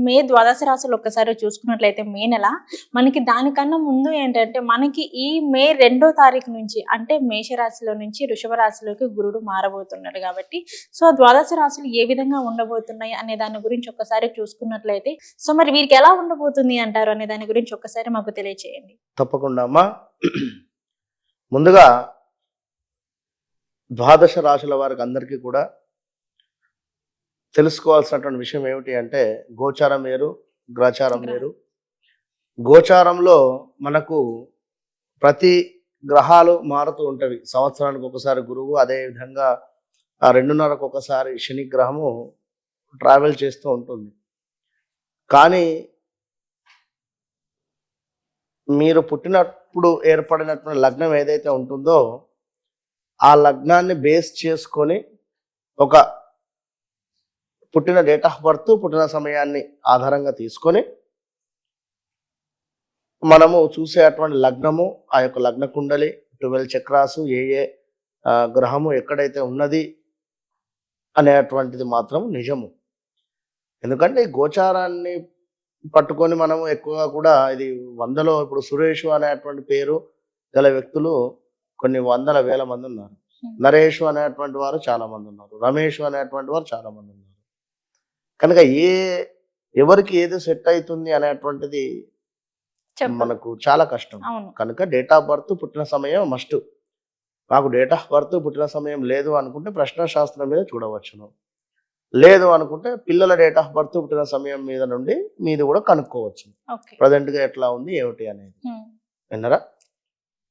మే ద్వాదశ రాశులు ఒక్కసారి చూసుకున్నట్లయితే మే నెల మనకి దానికన్నా ముందు ఏంటంటే మనకి ఈ మే రెండో తారీఖు నుంచి అంటే మేషరాశిలో నుంచి వృషభ రాశిలోకి గురుడు మారబోతున్నాడు కాబట్టి సో ఆ ద్వాదశ రాశులు ఏ విధంగా ఉండబోతున్నాయి అనే దాని గురించి ఒక్కసారి చూసుకున్నట్లయితే సో మరి వీరికి ఎలా ఉండబోతుంది అంటారు అనే దాని గురించి ఒక్కసారి మాకు తెలియచేయండి. తప్పకుండా అమ్మా. ముందుగా ద్వాదశ రాశుల వారికి అందరికీ కూడా తెలుసుకోవాల్సినటువంటి విషయం ఏమిటి అంటే గోచారం వేరు గ్రచారం వేరు. గోచారంలో మనకు ప్రతి గ్రహాలు మారుతూ ఉంటవి. సంవత్సరానికి ఒకసారి గురువు అదే విధంగా ఆ రెండున్నరకు ఒకసారి శని గ్రహము ట్రావెల్ చేస్తూ ఉంటుంది. కానీ మీరు పుట్టినప్పుడు ఏర్పడినటువంటి లగ్నం ఏదైతే ఉంటుందో ఆ లగ్నాన్ని బేస్ చేసుకొని ఒక పుట్టిన డేట్ ఆఫ్ బర్త్ పుట్టిన సమయాన్ని ఆధారంగా తీసుకొని మనము చూసేటువంటి లగ్నము ఆ యొక్క లగ్న కుండలి ట్వెల్వ్ చక్రాసు ఏ ఏ గ్రహము ఎక్కడైతే ఉన్నది అనేటువంటిది మాత్రం నిజము. ఎందుకంటే ఈ గోచారాన్ని పట్టుకొని మనము ఎక్కువగా కూడా ఇది వందలో ఇప్పుడు సురేష్ అనేటువంటి పేరు గల వ్యక్తులు కొన్ని వందల వేల మంది ఉన్నారు. నరేష్ అనేటువంటి వారు చాలా మంది ఉన్నారు. రమేష్ అనేటువంటి వారు చాలా మంది ఉన్నారు. కనుక ఏ ఎవరికి ఏది సెట్ అవుతుంది అనేటువంటిది మనకు చాలా కష్టం. కనుక డేట్ ఆఫ్ బర్త్ పుట్టిన సమయం మస్ట్. మాకు డేట్ ఆఫ్ బర్త్ పుట్టిన సమయం లేదు అనుకుంటే ప్రశ్న శాస్త్రం మీద చూడవచ్చును. లేదు అనుకుంటే పిల్లల డేట్ ఆఫ్ బర్త్ పుట్టిన సమయం మీద నుండి మీది కూడా కనుక్కోవచ్చు. ఓకే. ప్రజెంట్గా ఎట్లా ఉంది ఏమిటి అనేది. విన్నరా?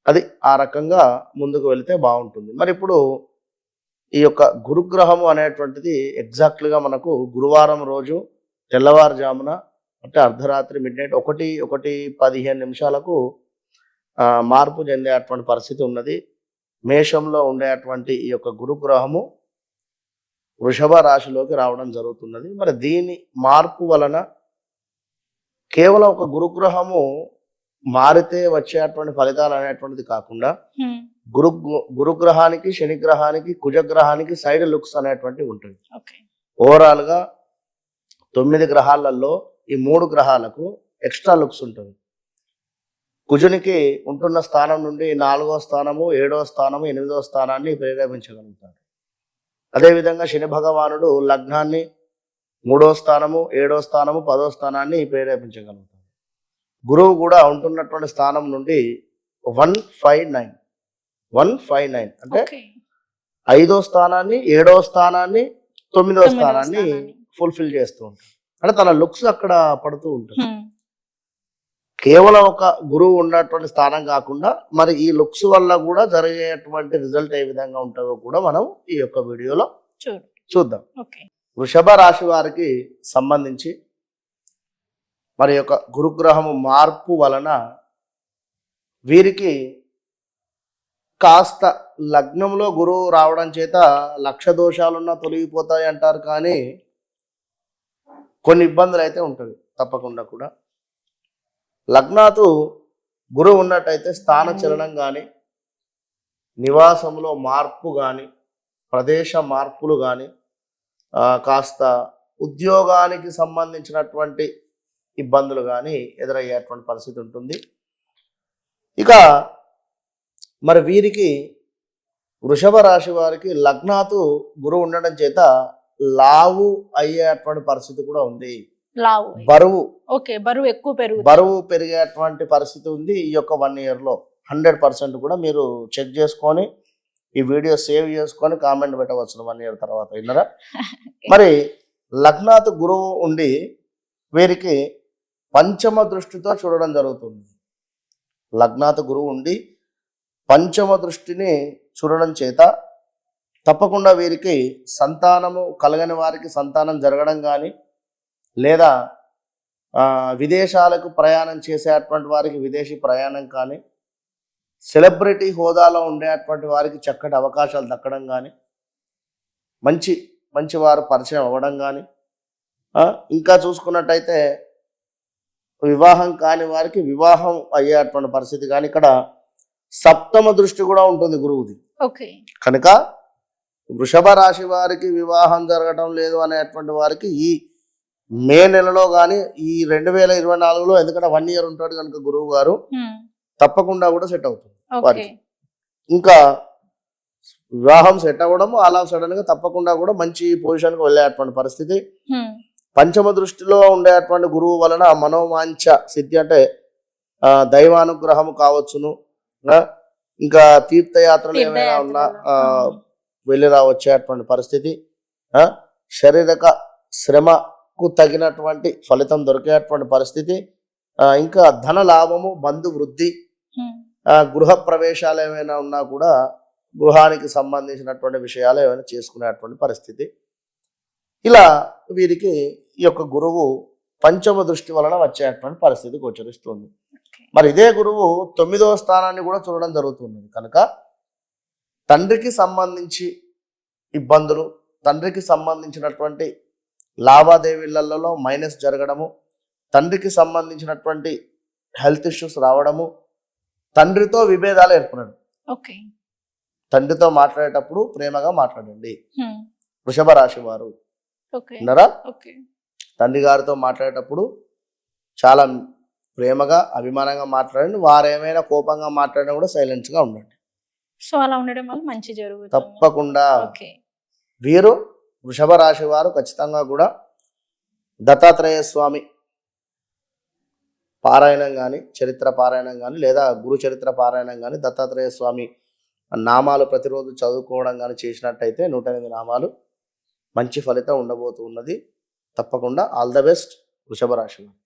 అది ఆ రకంగా ముందుకు వెళితే బాగుంటుంది. మరి ఇప్పుడు ఈ యొక్క గురుగ్రహము అనేటువంటిది ఎగ్జాక్ట్గా గా మనకు గురువారం రోజు తెల్లవారుజామున అంటే అర్ధరాత్రి మిడ్ నైట్ ఒకటి ఒకటి పదిహేను నిమిషాలకు మార్పు చెందేటువంటి పరిస్థితి ఉన్నది. మేషంలో ఉండేటువంటి ఈ యొక్క గురుగ్రహము వృషభ రాశిలోకి రావడం జరుగుతున్నది. మరి దీని మార్పు వలన కేవలం ఒక గురుగ్రహము మారితే వచ్చేటువంటి ఫలితాలు అనేటువంటిది కాకుండా గురు గురుగ్రహానికి శనిగ్రహానికి కుజగ్రహానికి సైడ్ లుక్స్ అనేటువంటివి ఉంటుంది. ఓకే. ఓవరాల్గా తొమ్మిది గ్రహాలలో ఈ మూడు గ్రహాలకు ఎక్స్ట్రా లుక్స్ ఉంటుంది. కుజునికి ఉంటున్న స్థానం నుండి నాలుగో స్థానము ఏడో స్థానము ఎనిమిదో స్థానాన్ని ప్రేరేపించగలుగుతాడు. అదేవిధంగా శని భగవానుడు లగ్నాన్ని మూడో స్థానము ఏడో స్థానము పదో స్థానాన్ని ప్రేరేపించగలుగుతాడు. గురువు కూడా ఉంటున్నటువంటి స్థానం నుండి one five nine. One five nine అంటే ఐదో స్థానాన్ని ఏడో స్థానాన్ని తొమ్మిదో స్థానాన్ని. ఫుల్ఫిల్ చేస్తూ ఉంటాడు. అంటే తన లుక్స్ అక్కడ పడుతూ ఉంటుంది కేవలం ఒక గురువు ఉన్నటువంటి స్థానం కాకుండా మరి ఈ లుక్స్ వల్ల కూడా జరిగేటువంటి రిజల్ట్ ఏ విధంగా ఉంటుందో కూడా మనం ఈ యొక్క వీడియోలో చూద్దాం. వృషభ రాశి వారికి సంబంధించి మరి యొక్క గురుగ్రహము మార్పు వలన వీరికి కాస్త లగ్నంలో గురువు రావడం చేత లక్ష దోషాలున్నా తొలగిపోతాయి అంటారు కానీ కొన్ని ఇబ్బందులు అయితే ఉంటుంది తప్పకుండా కూడా. లగ్నాతు గురువు ఉన్నట్టయితే స్థాన చలనం కానీ నివాసంలో మార్పు కానీ ప్రదేశ మార్పులు కానీ కాస్త ఉద్యోగానికి సంబంధించినటువంటి ఇబ్బందులు కానీ ఎదురయ్యేటువంటి పరిస్థితి ఉంటుంది. ఇక మరి వీరికి వృషభ రాశి వారికి లగ్నాతు గురువు ఉండడం చేత లావు అయ్యేటువంటి పరిస్థితి కూడా ఉంది. లావు. బరువు. ఓకే బరువు ఎక్కువ పెరుగు బరువు పెరిగేటువంటి పరిస్థితి ఉంది ఈ యొక్క వన్ ఇయర్లో హండ్రెడ్ పర్సెంట్ కూడా మీరు చెక్ చేసుకొని ఈ వీడియో సేవ్ చేసుకొని కామెంట్ పెట్టవచ్చు వన్ ఇయర్ తర్వాత విన్నరా? మరి లగ్నాత్ గురువు ఉండి వీరికి పంచమ దృష్టితో చూడడం జరుగుతుంది. లగ్నాత్ గురువు ఉండి పంచమ దృష్టిని చూడడం చేత తప్పకుండా వీరికి సంతానము కలగని వారికి సంతానం జరగడం కానీ లేదా విదేశాలకు ప్రయాణం చేసేటువంటి వారికి విదేశీ ప్రయాణం కానీ సెలబ్రిటీ హోదాలో ఉండేటువంటి వారికి చక్కటి అవకాశాలు దక్కడం కానీ మంచి మంచి వారు పరిచయం అవ్వడం కానీ ఇంకా చూసుకున్నట్టయితే వివాహం కాని వారికి వివాహం అయ్యేటువంటి పరిస్థితి కానీ ఇక్కడ సప్తమ దృష్టి కూడా ఉంటుంది గురువుది ఓకే కనుక వృషభ రాశి వారికి వివాహం జరగటం లేదు అనేటువంటి వారికి ఈ మే నెలలో కానీ ఈ రెండు వేల ఇరవై నాలుగులో ఎందుకంటే వన్ ఇయర్ ఉంటాడు కనుక గురువు గారు. తప్పకుండా కూడా సెట్ అవుతుంది వారికి. ఇంకా వివాహం సెట్ అవ్వడము అలా సడన్గా తప్పకుండా కూడా మంచి పొజిషన్కి వెళ్ళేటువంటి పరిస్థితి. పంచమ దృష్టిలో ఉండేటువంటి గురువు వలన మనోవాంఛ సిద్ధి అంటే దైవానుగ్రహము కావచ్చును ఇంకా తీర్థయాత్రలు ఏమైనా ఉన్నా. వెళ్ళి రావచ్చేటువంటి పరిస్థితి. శారీరక శ్రమకు తగినటువంటి ఫలితం దొరికేటువంటి పరిస్థితి. ఇంకా ధన లాభము బంధు వృద్ధి గృహ ప్రవేశాలు ఏమైనా ఉన్నా కూడా గృహానికి సంబంధించినటువంటి విషయాలు ఏమైనా చేసుకునేటువంటి పరిస్థితి. ఇలా వీరికి ఈ యొక్క గురువు పంచమ దృష్టి వలన వచ్చేటువంటి పరిస్థితి గోచరిస్తుంది. మరి ఇదే గురువు తొమ్మిదవ స్థానాన్ని కూడా చూడడం జరుగుతుంది. కనుక తండ్రికి సంబంధించి ఇబ్బందులు తండ్రికి సంబంధించినటువంటి లావాదేవీలలో మైనస్ జరగడము తండ్రికి సంబంధించినటువంటి హెల్త్ ఇష్యూస్ రావడము తండ్రితో విభేదాలు ఏర్పడడం. ఓకే. తండ్రితో మాట్లాడేటప్పుడు ప్రేమగా మాట్లాడండి. వృషభ రాశి వారు. ఓకే. విన్నారా ఓకే. తండ్రి గారితో మాట్లాడేటప్పుడు చాలా ప్రేమగా అభిమానంగా మాట్లాడండి. వారు ఏమైనా కోపంగా మాట్లాడినా కూడా సైలెన్స్గా ఉండండి. సో అలా ఉండడం వల్ల మంచి జరుగుతుంది. తప్పకుండా. వీరు వృషభ రాశి వారు ఖచ్చితంగా కూడా దత్తాత్రేయ స్వామి పారాయణం కానీ చరిత్ర పారాయణం కానీ లేదా గురు చరిత్ర పారాయణం కానీ దత్తాత్రేయ స్వామి నామాలు ప్రతిరోజు చదువుకోవడం కానీ చేసినట్టయితే నూట ఎనిమిది నామాలు మంచి ఫలితం ఉండబోతున్నది. తప్పకుండా ఆల్ ద బెస్ట్ వృషభ రాశి వారు.